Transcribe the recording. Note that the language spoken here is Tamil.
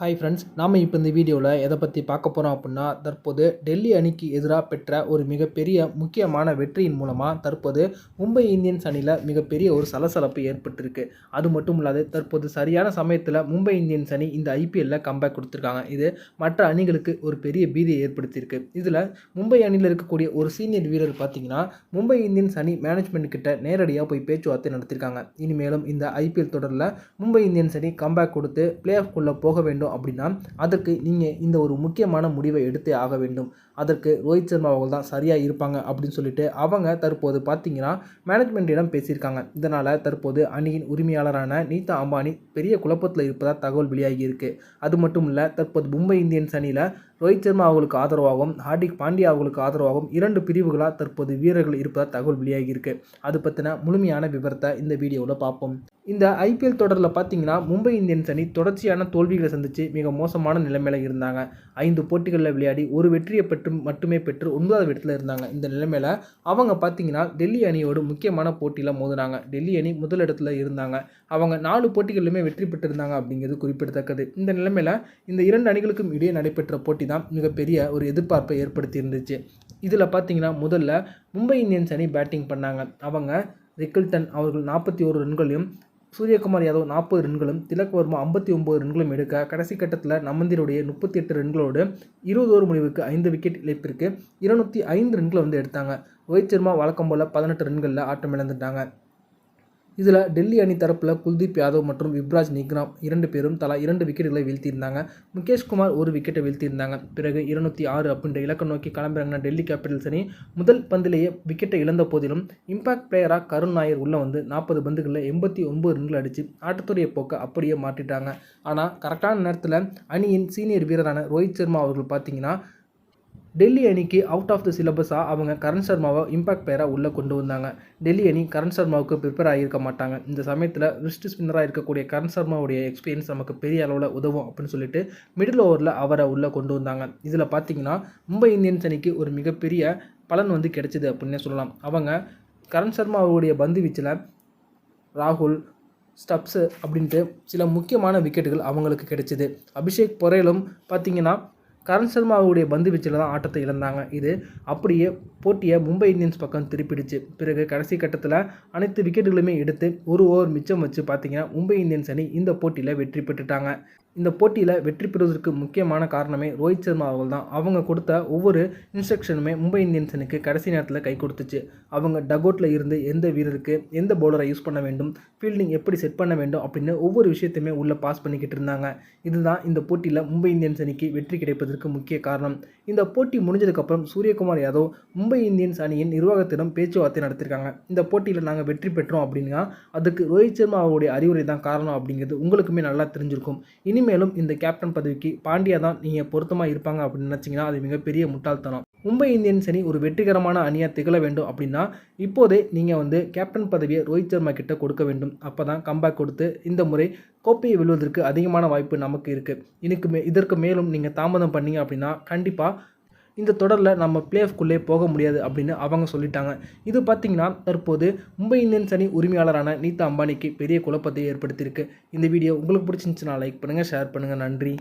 ஹாய் ஃப்ரெண்ட்ஸ் நாம் இப்போ இந்த வீடியோவில் எதை பற்றி பார்க்க போகிறோம் அப்படின்னா தற்போது டெல்லி அணிக்கு எதிராக பெற்ற ஒரு மிகப்பெரிய முக்கியமான வெற்றியின் மூலமாக தற்போது மும்பை இந்தியன்ஸ் அணியில் மிகப்பெரிய ஒரு சலசலப்பு ஏற்பட்டிருக்கு. அது மட்டும் இல்லாது தற்போது சரியான சமயத்தில் மும்பை இந்தியன்ஸ் அணி இந்த ஐபிஎல்லில் கம்பேக் கொடுத்துருக்காங்க. இது மற்ற அணிகளுக்கு ஒரு பெரிய பீதியை ஏற்படுத்தியிருக்கு. இதில் மும்பை அணியில் இருக்கக்கூடிய ஒரு சீனியர் வீரர் பார்த்தீங்கன்னா மும்பை இந்தியன்ஸ் அணி மேனேஜ்மெண்ட் கிட்ட நேரடியாக போய் பேச்சுவார்த்தை நடத்திருக்காங்க இனிமேலும் இந்த ஐபிஎல் தொடரில் மும்பை இந்தியன்ஸ் அணி கம்பேக் கொடுத்து பிளே ஆஃப்குள்ளே போக வேண்டும் அப்படின்னா அதற்கு நீங்கள் இந்த ஒரு முக்கியமான முடிவை எடுத்தே ஆக வேண்டும். அதற்கு ரோஹித் சர்மா அவர்கள் தான் சரியாக இருப்பாங்க அப்படின்னு சொல்லிட்டு அவங்க தற்போது பார்த்தீங்கன்னா மேனேஜ்மெண்ட்டிடம் பேசியிருக்காங்க. இதனால் தற்போது அணியின் உரிமையாளரான நீதா அம்பானி பெரிய குழப்பத்தில் இருப்பதாக தகவல் வெளியாகி இருக்குது அது மட்டும் இல்லை தற்போது மும்பை இந்தியன்ஸ் அணியில் ரோஹித் சர்மா அவர்களுக்கு ஆதரவாகவும் ஹார்திக் பாண்டியா அவர்களுக்கு ஆதரவாகவும் இரண்டு பிரிவுகளாக தற்போது வீரர்கள் இருப்பதாக தகவல் வெளியாகி இருக்குது அது பற்றின முழுமையான விவரத்தை இந்த வீடியோவில் பார்ப்போம். இந்த ஐபிஎல் தொடரில் பார்த்தீங்கன்னா மும்பை இந்தியன்ஸ் அணி தொடர்ச்சியான தோல்விகளை சந்தித்து மிக மோசமான நிலைமையில் இருந்தாங்க. ஐந்து போட்டிகளில் விளையாடி ஒரு வெற்றியை பெற்று மட்டுமே பெற்று ஒன்பதாவது இடத்துல இருந்தாங்க. இந்த நிலைமையில் அவங்க பார்த்தீங்கன்னா டெல்லி அணியோடு முக்கியமான போட்டியில் மோதினாங்க. டெல்லி அணி முதல் இடத்துல இருந்தாங்க. அவங்க நாலு போட்டிகளிலுமே வெற்றி பெற்றிருந்தாங்க அப்படிங்கிறது குறிப்பிடத்தக்கது. இந்த நிலைமையில் இந்த இரண்டு அணிகளுக்கும் இடையே நடைபெற்ற போட்டி தான் மிகப்பெரிய ஒரு எதிர்பார்ப்பை ஏற்படுத்தி இருந்துச்சு இதில் பார்த்தீங்கன்னா முதல்ல மும்பை இந்தியன்ஸ் அணி பேட்டிங் பண்ணாங்க. அவங்க ரிக்கில்டன் அவர்கள் நாற்பத்தி ஒரு ரன்களையும் சூரியகுமார் யாதவ் நாற்பது ரன்களும் திலக் வர்மா ஐம்பத்தி ஒம்பது ரன்களும் எடுக்க கடைசி கட்டத்தில் நமந்திருடைய முப்பத்தி எட்டு ரன்களோடு இருபது ஓவர் முடிவுக்கு ஐந்து விக்கெட் இழப்பிற்கு இருநூற்றி ஐந்து ரன்களை வந்து எடுத்தாங்க. ரோஹித் சர்மா வழக்கம் போல் பதினெட்டு ரன்களில் ஆட்டம் இழந்துட்டாங்க இதில் டெல்லி அணி தரப்பில் குல்தீப் யாதவ் மற்றும் யுப்ராஜ் நிக்ராம் இரண்டு பேரும் தலா இரண்டு விக்கெட்டுகளை வீழ்த்தியிருந்தாங்க. முகேஷ்குமார் ஒரு விக்கெட்டை வீழ்த்தியிருந்தாங்க. பிறகு இருநூற்றி ஆறு அப்படின்ற இலக்கம் நோக்கி கிளம்புறாங்கன்னா டெல்லி கேபிட்டல்ஸ் அணி முதல் பந்திலேயே விக்கெட்டை இழந்த போதிலும் இம்பாக்ட் பிளேயராக கருண் நாயர் உள்ளே வந்து நாற்பது பந்துகளில் எண்பத்தி ஒம்பது ரன்கள் அடித்து ஆட்டத்துடைய போக்கை அப்படியே மாற்றிட்டாங்க. ஆனால் கரெக்டான நேரத்தில் அணியின் சீனியர் வீரரான ரோஹித் சர்மா அவர்கள் பார்த்தீங்கன்னா டெல்லி அணிக்கு அவுட் ஆஃப் த சிலபஸாக அவங்க கரண் சர்மாவை இம்பாக்ட் பேராக உள்ளே கொண்டு வந்தாங்க. டெல்லி அணி கரண் சர்மாவுக்கு ப்ரிப்பேர் ஆகியிருக்க மாட்டாங்க. இந்த சமயத்தில் ரிஸ்ட் ஸ்பின்னராக இருக்கக்கூடிய கரண் சர்மாவுடைய எக்ஸ்பீரியன்ஸ் நமக்கு பெரிய அளவில் உதவும் அப்படின்னு சொல்லிட்டு மிடில் ஓவரில் அவரை உள்ளே கொண்டு வந்தாங்க. இதில் பார்த்தீங்கன்னா மும்பை இந்தியன்ஸ் அணிக்கு ஒரு மிகப்பெரிய பலன் வந்து கிடைச்சிது அப்படின்னே சொல்லலாம். அவங்க கரண் சர்மாவுடைய பந்து வீச்சில் ராகுல் ஸ்டப்ஸு அப்படின்ட்டு சில முக்கியமான விக்கெட்டுகள் அவங்களுக்கு கிடைச்சிது. அபிஷேக் பொரேலும் பார்த்தீங்கன்னா கரண் சர்மாவுடைய பந்து வீச்சில் தான் ஆட்டத்தை இழந்தாங்க. இது அப்படியே போட்டியை மும்பை இந்தியன்ஸ் பக்கம் திருப்பிடுச்சு. பிறகு கடைசி கட்டத்தில் அனைத்து விக்கெட்டுகளுமே எடுத்து ஒரு ஓவர் மிச்சம் வச்சு பார்த்தீங்கன்னா மும்பை இந்தியன்ஸ் அணி இந்த போட்டியில் வெற்றி பெற்றுட்டாங்க. இந்த போட்டியில் வெற்றி பெறுவதற்கு முக்கியமான காரணமே ரோஹித் சர்மா அவர்கள் தான். அவங்க கொடுத்த ஒவ்வொரு இன்ஸ்ட்ரக்ஷனுமே மும்பை இந்தியன்ஸனுக்கு கடைசி நேரத்தில் கை கொடுத்துச்சு. அவங்க டகோட்டில் இருந்து எந்த வீரருக்கு எந்த பவுலரை யூஸ் பண்ண வேண்டும் ஃபீல்டிங் எப்படி செட் பண்ண வேண்டும் அப்படின்னு ஒவ்வொரு விஷயத்தையுமே உள்ளே பாஸ் பண்ணிக்கிட்டு இருந்தாங்க. இதுதான் இந்த போட்டியில் மும்பை இந்தியன்ஸ் அணிக்கு வெற்றி கிடைப்பதற்கு முக்கிய காரணம். இந்த போட்டி முடிஞ்சதுக்கப்புறம் சூரியகுமார் யாதவ் மும்பை இந்தியன்ஸ் அணியின் நிர்வாகத்திடம் பேச்சுவார்த்தை நடத்திருக்காங்க. இந்த போட்டியில் நாங்கள் வெற்றி பெற்றோம் அப்படின்னா அதுக்கு ரோஹித் சர்மா அவருடைய அறிவுரை தான் காரணம் அப்படிங்கிறது உங்களுக்குமே நல்லா தெரிஞ்சிருக்கும். மேலும் இந்த கேப்டன் பதவிக்கு பாண்டியா தான் நீங்கள் பொருத்தமாக இருப்பாங்க அப்படின்னு நினச்சிங்கன்னா அது மிகப்பெரிய முட்டாள்தனம். மும்பை இந்தியன்ஸ் அணி ஒரு வெற்றிகரமான அணியாக திகழ வேண்டும் அப்படின்னா இப்போதே நீங்கள் வந்து கேப்டன் பதவியை ரோஹித் சர்மா கிட்ட கொடுக்க வேண்டும். அப்போ தான் கம்பேக் கொடுத்து இந்த முறை கோப்பையை வெல்வதற்கு அதிகமான வாய்ப்பு நமக்கு இருக்குது இதுக்கு மே இதற்கு மேலும் நீங்கள் தாமதம் பண்ணீங்க அப்படின்னா கண்டிப்பாக இந்த தொடரில் நம்ம பிளே ஆஃப்குள்ளே போக முடியாது அப்படின்னு அவங்க சொல்லிட்டாங்க. இது பார்த்திங்கன்னா தற்போது மும்பை இந்தியன்ஸ் அணி உரிமையாளரான நீதா அம்பானிக்கு பெரிய குழப்பத்தை ஏற்படுத்தியிருக்கு. இந்த வீடியோ உங்களுக்கு பிடிச்சிருந்துச்சுன்னா லைக் பண்ணுங்கள் ஷேர் பண்ணுங்கள் நன்றி.